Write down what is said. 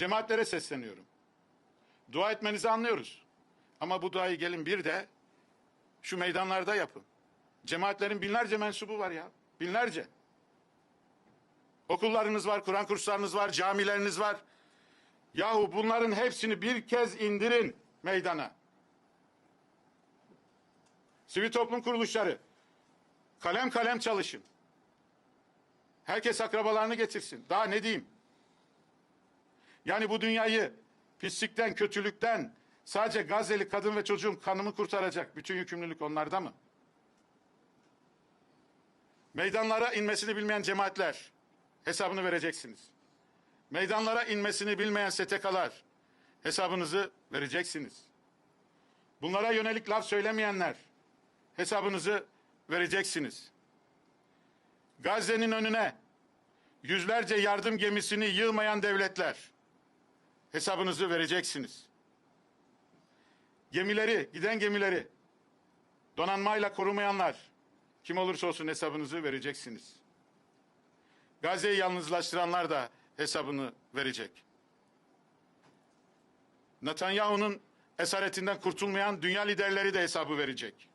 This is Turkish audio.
Cemaatlere sesleniyorum. Dua etmenizi anlıyoruz. Ama bu duayı gelin bir de şu meydanlarda yapın. Cemaatlerin binlerce mensubu var ya. Binlerce. Okullarınız var, Kur'an kurslarınız var, camileriniz var. Yahu bunların hepsini bir kez indirin meydana. Sivil toplum kuruluşları kalem kalem çalışın. Herkes akrabalarını getirsin. Daha ne diyeyim? Yani bu dünyayı pislikten, kötülükten sadece Gazze'li kadın ve çocuğun kanımı kurtaracak bütün yükümlülük onlarda mı? Meydanlara inmesini bilmeyen cemaatler hesabını vereceksiniz. Meydanlara inmesini bilmeyen STK'lar hesabınızı vereceksiniz. Bunlara yönelik laf söylemeyenler hesabınızı vereceksiniz. Gazze'nin önüne yüzlerce yardım gemisini yığmayan devletler hesabınızı vereceksiniz. Gemileri, giden gemileri donanmayla korumayanlar kim olursa olsun hesabınızı vereceksiniz. Gazze'yi yalnızlaştıranlar da hesabını verecek. Netanyahu'nun esaretinden kurtulmayan dünya liderleri de hesabı verecek.